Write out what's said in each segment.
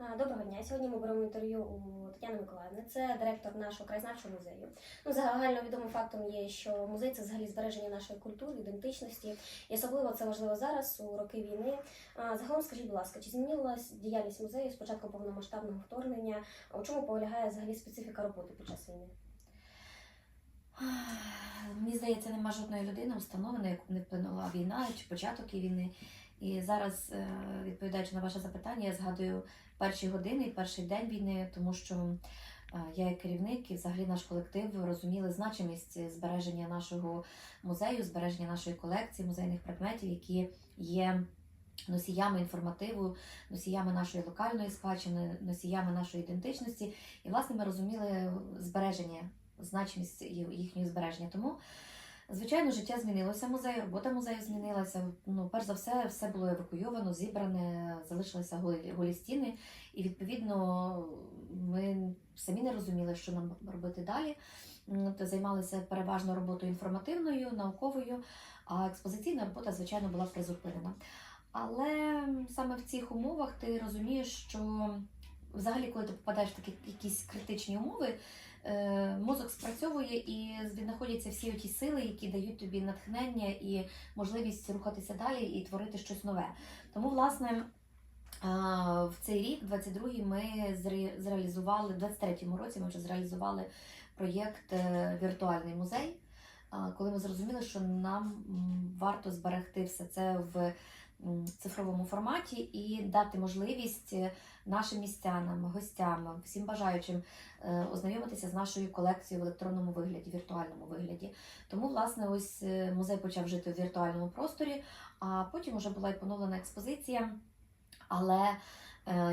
Доброго дня. Сьогодні ми беремо інтерв'ю у Тетяни Миколаївни. Це директор нашого краєзнавчого музею. Ну, загально відомим фактом є, що музей це взагалі збереження нашої культури, ідентичності. І особливо це важливо зараз, у роки війни. Загалом скажіть, будь ласка, чи змінилась діяльність музею з початку повномасштабного вторгнення? У чому полягає взагалі специфіка роботи під час війни? Мені здається, нема жодної людини, установи, яку не вплинула війна чи початок війни. І зараз, е, відповідаючи на ваше запитання, я згадую перші години і перший день війни, тому що е, я як керівник і взагалі наш колектив розуміли значимість збереження нашого музею, збереження нашої колекції музейних предметів, які є носіями інформативу, носіями нашої локальної спадщини, носіями нашої ідентичності. І, власне, ми розуміли збереження, значимість їхньої збереження. Тому Звичайно, життя змінилося музею, робота музею змінилася. Ну, перш за все, все було евакуйовано, зібране, залишилися голі, голі стіни, і відповідно ми самі не розуміли, що нам робити далі. М, то Займалися переважно роботою інформативною, науковою, а експозиційна робота, звичайно, була призупинена. Але саме в цих умовах ти розумієш, що взагалі, коли ти попадаєш в такі якісь критичні умови, мозок спрацьовує і знаходяться всі ті сили, які дають тобі натхнення і можливість рухатися далі і творити щось нове. Тому, власне, в цей рік, 22-й, ми зреалізували, в 23-му році ми вже зреалізували проєкт е, Віртуальний музей. Коли ми зрозуміли, що нам варто зберегти все це в цифровому форматі і дати можливість е, нашим містянам, гостям, всім бажаючим е, ознайомитися з нашою колекцією в електронному вигляді, віртуальному вигляді. Тому, власне, ось е, музей почав жити в віртуальному просторі, а потім вже була і поновлена експозиція. Але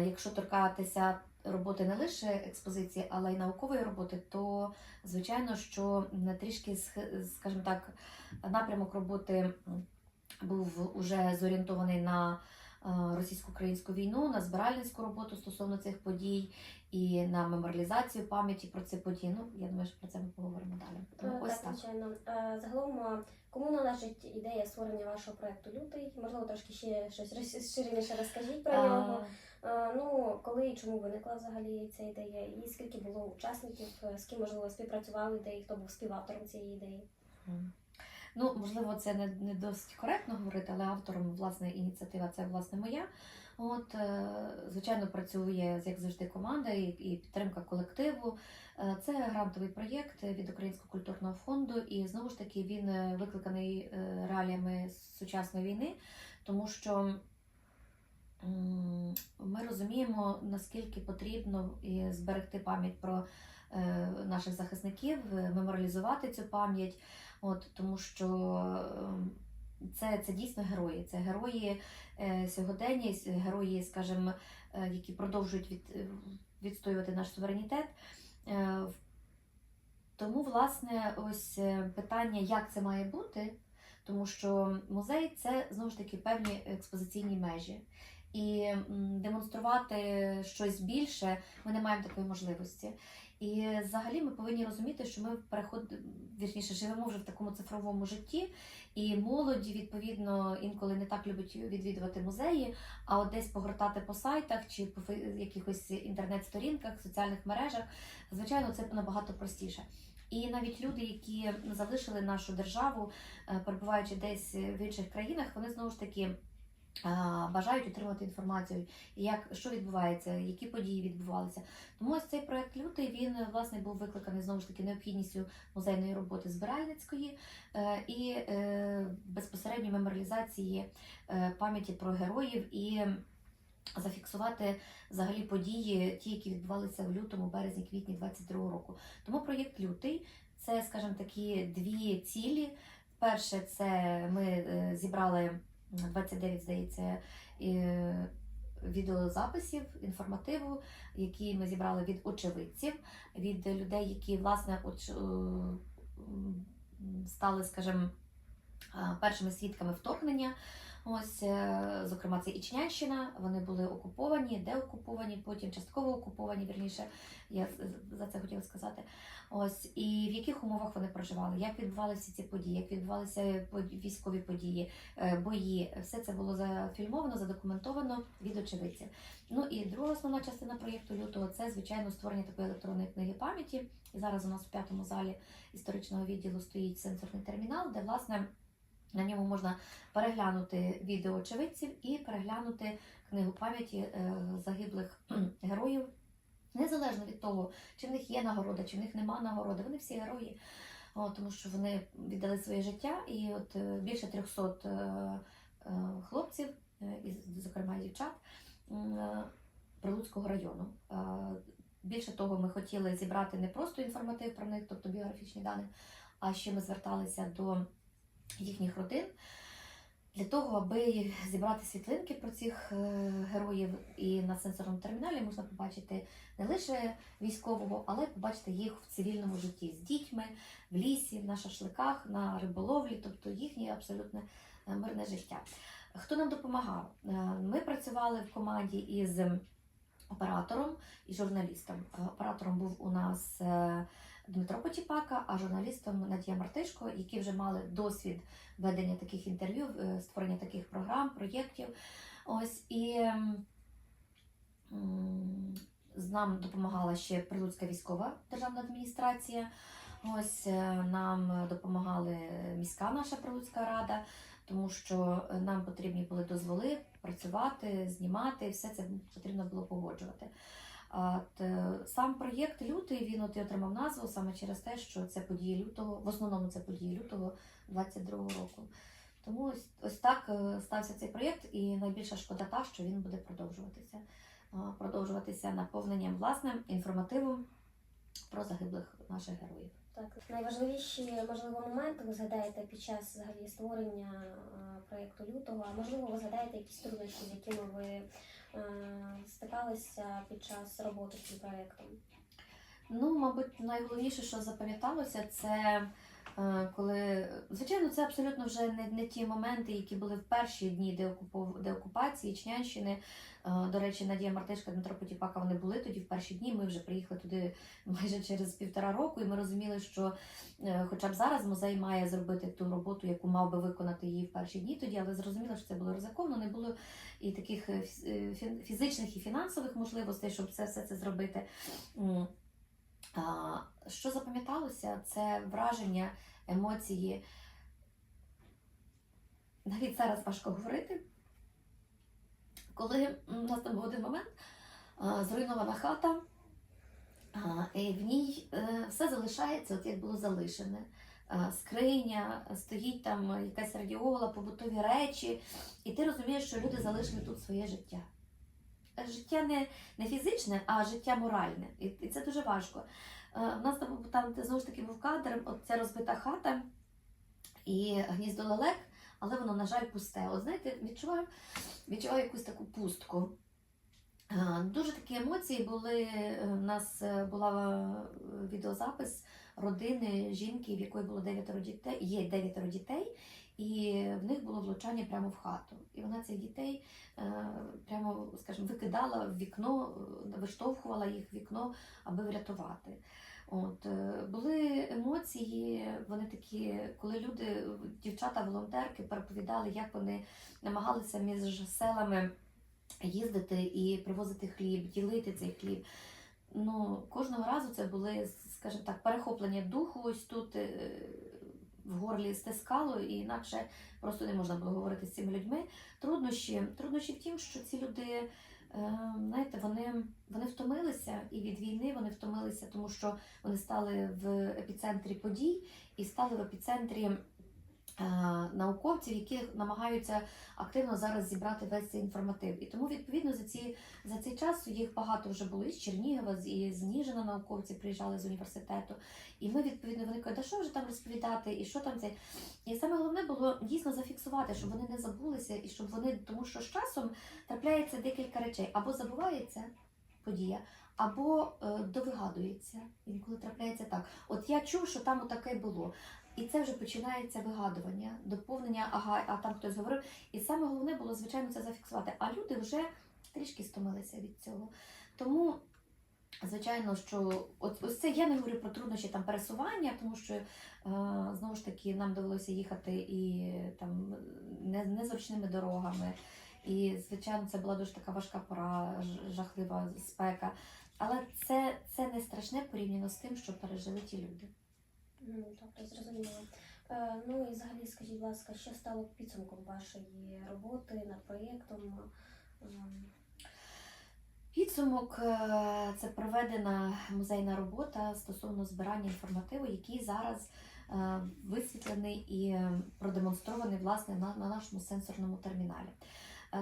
якщо торкатися роботи не лише експозиції, але й наукової роботи, то звичайно, що трішки скажімо так, напрямок роботи був уже зорієнтований на е, російсько-українську війну, на збиральницьку роботу стосовно цих подій і на меморіалізацію пам'яті про ці події. Ну, я думаю, що про це ми поговоримо далі. Е, Ну, ось так, звичайно. Е, Загалом, кому належить ідея створення вашого проекту Лютий? Можливо, трошки ще щось розширеніше розкажіть про нього. Ну, коли і чому виникла взагалі ця ідея, і скільки було учасників, з ким можливо співпрацювали ідеї, хто був співавтором цієї ідеї? Ну, можливо, це не, не досить коректно говорити, але автором власне ініціатива це власне моя. От, е, звичайно, працює як завжди команда і, і підтримка колективу. Е, Це грантовий проєкт від Українського культурного фонду, і знову ж таки він е, викликаний реаліями сучасної війни, тому що ми розуміємо, наскільки потрібно зберегти пам'ять про наших захисників, е, меморіалізувати цю пам'ять. От, тому що ем, це, це дійсно герої. Це герої е, сьогодення, герої, скажімо, е, які продовжують від, е, відстоювати наш суверенітет. Е, тому, власне, ось е, питання, як це має бути, тому що музей це знову ж таки певні експозиційні межі. І демонструвати щось більше ми не маємо такої можливості. І взагалі ми повинні розуміти, що ми переходимо, вірніше, живемо вже в такому цифровому житті, і молоді, відповідно, інколи не так любить відвідувати музеї, а от десь погортати по сайтах чи по якихось інтернет-сторінках, соціальних мережах, звичайно, це набагато простіше. І навіть люди, які залишили нашу державу, е, перебуваючи десь в інших країнах, вони знову ж таки. Бажають отримати інформацію, як що відбувається, які події відбувалися. Тому ось цей проект лютий він власне був викликаний знову ж таки необхідністю музейної роботи збиральницької е, і е, безпосередньої меморіалізації е, пам'яті про героїв і зафіксувати взагалі події, ті, які відбувалися в лютому, березні, квітні 22 року. Тому проєкт лютий це, скажімо, такі дві цілі. Перше, це ми зібрали 29, здається, е, відеозаписів, інформативу, які ми зібрали від очевидців, від людей, які власне оч, е, стали, скажімо, е, першими свідками вторгнення. Ось, е, зокрема, це Ічнянщина. Вони були окуповані, деокуповані, потім частково окуповані. Вірніше, я за це хотіла сказати. Ось і в яких умовах вони проживали, як відбувалися ці події, як відбувалися військові події, е, бої. Все це було зафільмовано, задокументовано від очевидців. Ну і друга основна частина проєкту лютого це звичайно створення такої електронної книги пам'яті. І зараз у нас в п'ятому залі історичного відділу стоїть сенсорний термінал, де власне. На ньому можна переглянути відео очевидців і переглянути книгу пам'яті е, загиблих героїв, незалежно від того, чи в них є нагорода, чи в них нема нагороди. Вони всі герої, тому що вони віддали своє життя, і от е, більше 300 е, хлопців, зокрема дівчат Прилуцького району. Більше того, ми хотіли зібрати не просто інформатив про них, тобто біографічні дані, а ще ми зверталися до їхніх родин для того, аби зібрати світлинки про цих е, героїв. І на сенсорному терміналі можна побачити не лише військового, але побачити їх в цивільному житті з дітьми, в лісі, на шашликах, на риболовлі, тобто їхнє абсолютно е, мирне життя. Хто нам допомагав? Е, Ми працювали в команді із оператором і журналістом. Оператором був у нас Дмитро Потіпака, а журналістом Надія Мартишко, які вже мали досвід ведення таких інтерв'ю, е, створення таких програм, проєктів. Ось і ем, нам допомагала ще Прилуцька військова державна адміністрація. Ось е, нам допомагали міська наша Прилуцька рада, тому що нам потрібні були дозволи працювати, знімати, все це потрібно було погоджувати. Сам проєкт лютий він от і отримав назву саме через те, що це події лютого, в основному це події лютого 22-го року. Тому ось, ось так е, стався цей проєкт, і найбільша шкода та, що він буде продовжуватися. Продовжуватися наповненням власним інформативом про загиблих наших героїв. Так, найважливіші можливо моменти ви згадаєте під час взагалі створення проєкту лютого, а можливо, ви згадаєте якісь труднощі, з якими ви стикалися під час роботи з цим проєктом? Ну, мабуть, найголовніше, що запам'яталося, це е, коли, звичайно, це абсолютно вже не, не ті моменти, які були в перші дні деокупації Чнянщини. Е, До речі, Надія Мартишка, Дмитро Потіпака, вони були тоді в перші дні. Ми вже приїхали туди майже через півтора року, і ми розуміли, що е, хоча б зараз музей має зробити ту роботу, яку мав би виконати її в перші дні тоді, але зрозуміло, що це було ризиковано, не було і таких е, фізичних і фінансових можливостей, щоб це все це зробити. Що запам'яталося, це враження, емоції. Навіть зараз важко говорити. Коли у нас там був один момент, зруйнована хата, і в ній е, все залишається, от як було залишене. Скриня, стоїть там якась радіола, побутові речі, і ти розумієш, що люди залишили тут своє життя. Життя не, не фізичне, а життя моральне. І, і це дуже важко. Е, У нас там, там знову ж таки був кадр, от ця розбита хата і гніздо лелек, але воно, на жаль, пусте. От знаєте, відчуваю, відчуваю якусь таку пустку. Е, Дуже такі емоції були. е, У нас е, була е, відеозапис родини жінки, в якої було дев'ятеро дітей, є дев'ятеро дітей, і в них було влучання прямо в хату. І вона цих дітей е, прямо, скажімо, викидала в вікно, е, виштовхувала їх в вікно, аби врятувати. От е, були емоції, вони такі, коли люди, дівчата, волонтерки переповідали, як вони намагалися між селами їздити і привозити хліб, ділити цей хліб. Ну, кожного разу це були, скажімо так, перехоплення духу. Ось тут е, в горлі стискало, і інакше просто не можна було говорити з цими людьми. Труднощі, труднощі в тім, що ці люди, знаєте, вони, вони втомилися і від війни вони втомилися, тому що вони стали в епіцентрі подій і стали в епіцентрі. Е, Науковців, які намагаються активно зараз зібрати весь цей інформатив. І тому, відповідно, за ці за цей час їх багато вже було із Чернігова, з Ніжина науковці приїжджали з університету. І ми відповідно вони кажуть, да що вже там розповідати, і що там це. І саме головне було дійсно зафіксувати, щоб вони не забулися, і щоб вони, тому що з часом трапляється декілька речей. Або забувається подія, або е, довигадується. Інколи трапляється так. От я чув, що там отаке було. І це вже починається вигадування, доповнення, ага, а там хтось говорив. І саме головне було, звичайно, це зафіксувати. А люди вже трішки стомилися від цього. Тому, звичайно, що от, ось це я не говорю про труднощі там пересування, тому що е, знову ж таки нам довелося їхати і там не, незручними дорогами. І, звичайно, це була дуже така важка пора, жахлива спека. Але це, це не страшне порівняно з тим, що пережили ті люди. Ну, тобто зрозуміло. Е, ну і взагалі, скажіть, будь ласка, що стало підсумком вашої роботи над проєктом? Ем, Підсумок е, це проведена музейна робота стосовно збирання інформативу, який зараз е, висвітлений і продемонстрований власне на, на нашому сенсорному терміналі.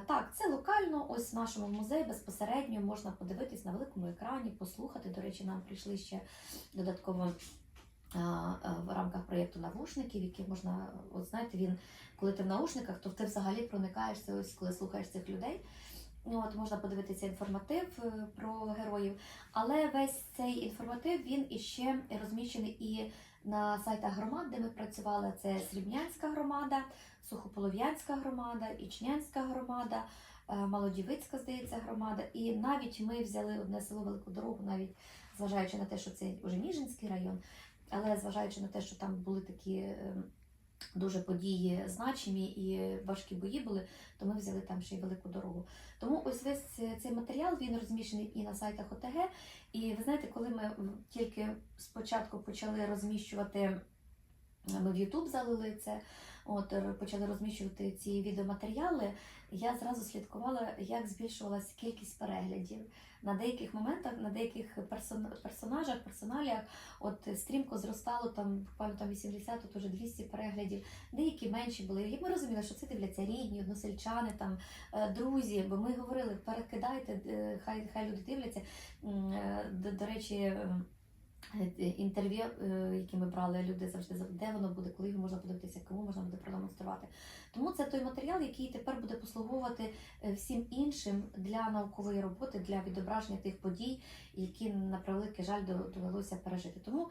Так, це локально, ось в нашому музеї безпосередньо можна подивитись на великому екрані, послухати. До речі, нам прийшли ще додатково в рамках проєкту навушників, які можна, от знаєте, він, коли ти в наушниках, то ти взагалі проникаєшся, ось коли слухаєш цих людей. Ну, От можна подивитися інформатив е, про героїв, але весь цей інформатив він іще розміщений і на сайтах громад, де ми працювали. Це Срібнянська громада, Сухополов'янська громада, Ічнянська громада, е, Малодівицька, здається, громада. І навіть ми взяли одне село Велику Дорогу, навіть зважаючи на те, що це вже Ніжинський район, але зважаючи на те, що там були такі. е, Дуже події значимі і важкі бої були, то ми взяли там ще й велику дорогу. Тому ось весь цей матеріал він розміщений і на сайтах ОТГ. І ви знаєте, коли ми тільки спочатку почали розміщувати, ми в YouTube залили це, от почали розміщувати ці відеоматеріали, я зразу слідкувала, як збільшувалася кількість переглядів. На деяких моментах, на деяких персон, персонажах, персоналіях, от стрімко зростало там буквально там 80, тут уже 200 переглядів. Деякі менші були. І ми розуміли, що це дивляться рідні, односельчани, там е, друзі. Бо ми говорили, перекидайте, е, хай хай люди дивляться. Е, До, до речі. Е, Інтерв'ю, е, які ми брали, люди завжди де воно буде, коли його можна подивитися, кому можна буде продемонструвати. Тому це той матеріал, який тепер буде послуговувати е, всім іншим для наукової роботи, для відображення тих подій, які на превеликий жаль довелося пережити. Тому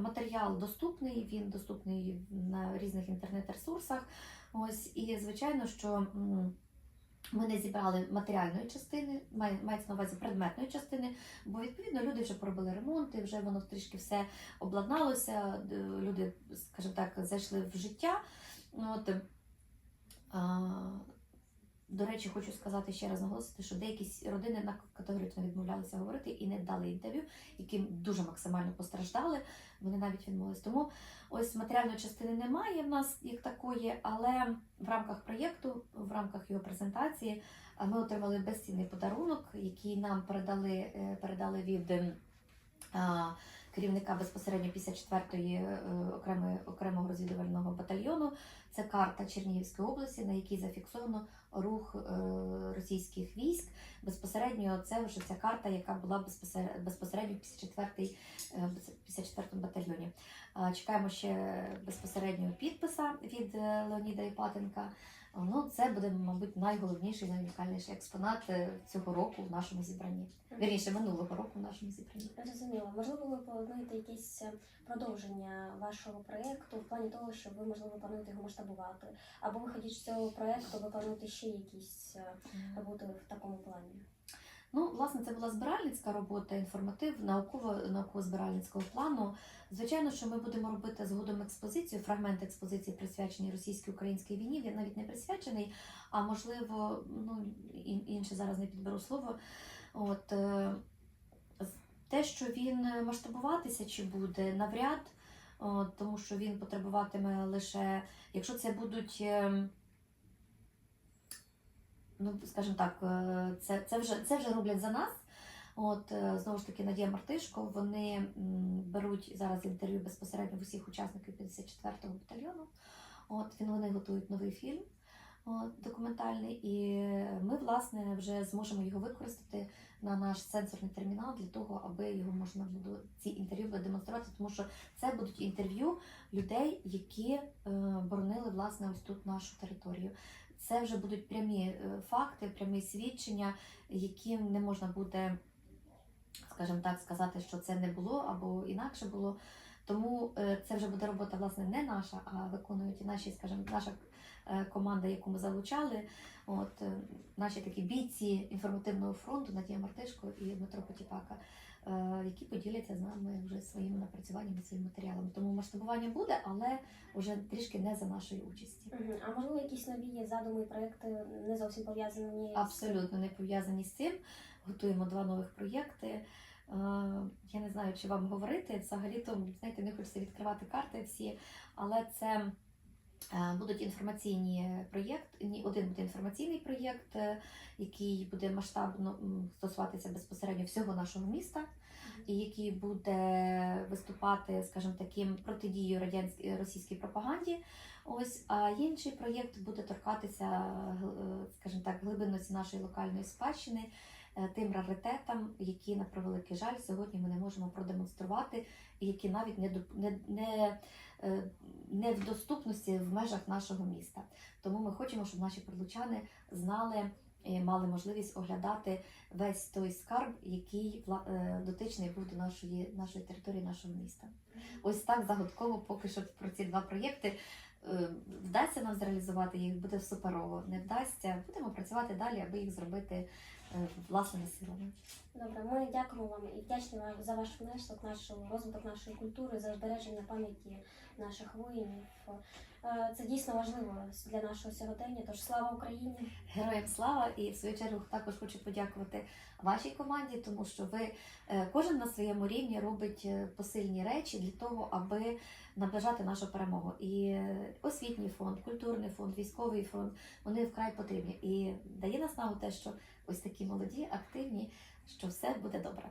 матеріал доступний, він доступний на різних інтернет-ресурсах. Ось і звичайно, що. Ми не зібрали матеріальної частини, має- мається на увазі предметної частини, бо відповідно люди вже поробили ремонти, вже воно трішки все обладналося. Люди, скажімо так, зайшли в життя. Ну, От, а, до речі, хочу сказати ще раз наголосити, що деякі родини на категорично відмовлялися говорити і не дали інтерв'ю, яким дуже максимально постраждали. Вони навіть відмовились. Тому ось матеріальної частини немає в нас як такої, але в рамках проєкту, в рамках його презентації, ми отримали безцінний подарунок, який нам передали, е, передали від ем, керівника безпосередньо 54-ї е, окремої окремого розвідувального батальйону. Це карта Чернігівської області, на якій зафіксовано рух е, російських військ. Безпосередньо це вже ця карта, яка була безпосередньо, в 54-й, е, 54-му батальйоні. Чекаємо ще безпосереднього підписа від Леоніда Іпатенка. Ну, це буде, мабуть, найголовніший, найунікальніший експонат е, цього року в нашому зібранні. Вірніше, минулого року в нашому зібранні. Зрозуміло. Можливо, ви плануєте якесь е, продовження вашого проєкту в плані того, що ви можливо плануєте його масштабувати, або виходячи з цього проєкту, ви плануєте ще якісь е, роботи в такому плані. Ну, власне, це була збиральницька робота, інформатив, науково науково-збиральницького плану. Звичайно, що ми будемо робити згодом експозицію, фрагмент експозиції присвячений російсько-українській війні. Він навіть не присвячений, а можливо, ну інше зараз не підберу слово. От е, те, що він масштабуватися чи буде, навряд, тому що він потребуватиме лише, якщо це будуть. Ну, скажімо так, е, це, це, вже, це вже роблять за нас. От е, знову ж таки Надія Мартишко. Вони беруть зараз інтерв'ю безпосередньо в усіх учасників 54-го батальйону. От він вони готують новий фільм от, документальний, і ми, власне, вже зможемо його використати на наш сенсорний термінал для того, аби його можна було ці інтерв'ю демонструвати, тому що це будуть інтерв'ю людей, які е, боронили власне ось тут нашу територію. Це вже будуть прямі е, факти, прямі свідчення, які не можна буде, скажімо так, сказати, що це не було або інакше було. Тому е, це вже буде робота власне не наша, а виконують і наші, скажімо, наша е, команда, яку ми залучали. От наші такі бійці інформативного фронту Надія Мартишко і Дмитро Потіпака, які поділяться з нами вже своїми напрацюваннями, своїми матеріалами. Тому масштабування буде, але вже трішки не за нашої участі. А можливо, якісь нові є задуми і проекти не зовсім пов'язані з Абсолютно не пов'язані з цим. Готуємо два нових проєкти. Е, Я не знаю, чи вам говорити. Взагалі-то, знаєте, не хочеться відкривати карти всі, але це е, будуть інформаційні проєкти. Ні, один буде інформаційний проєкт, е, який буде масштабно стосуватися безпосередньо всього нашого міста, і який буде виступати, скажімо, таким протидією радянській російській пропаганді. Ось а інший проєкт буде торкатися, е, скажімо так, глибинності нашої локальної спадщини, е, тим раритетам, які на превеликий жаль сьогодні ми не можемо продемонструвати, які навіть не не, не, е, не в доступності в межах нашого міста. Тому ми хочемо, щоб наші прилучани знали. і Мали можливість оглядати весь той скарб, який е, дотичний був до нашої, нашої території, нашого міста. Ось так загадково поки що про ці два проєкти. Е, Вдасться нам зреалізувати їх, буде суперово. Не вдасться, будемо працювати далі, аби їх зробити е, власними силами. Добре, ми дякуємо вам і вдячні вам за ваш внесок, нашого розвиток нашої культури, за збереження пам'яті наших воїнів. Е, Це дійсно важливо для нашого сьогодення. Тож слава Україні! Героям слава! І в свою чергу також хочу подякувати вашій команді, тому що ви е, кожен на своєму рівні робить е, посильні речі для того, аби наближати нашу перемогу. І е, освітній фонд, культурний фонд, військовий фонд вони вкрай потрібні. І дає наснагу те, що ось такі молоді, активні, що все буде добре.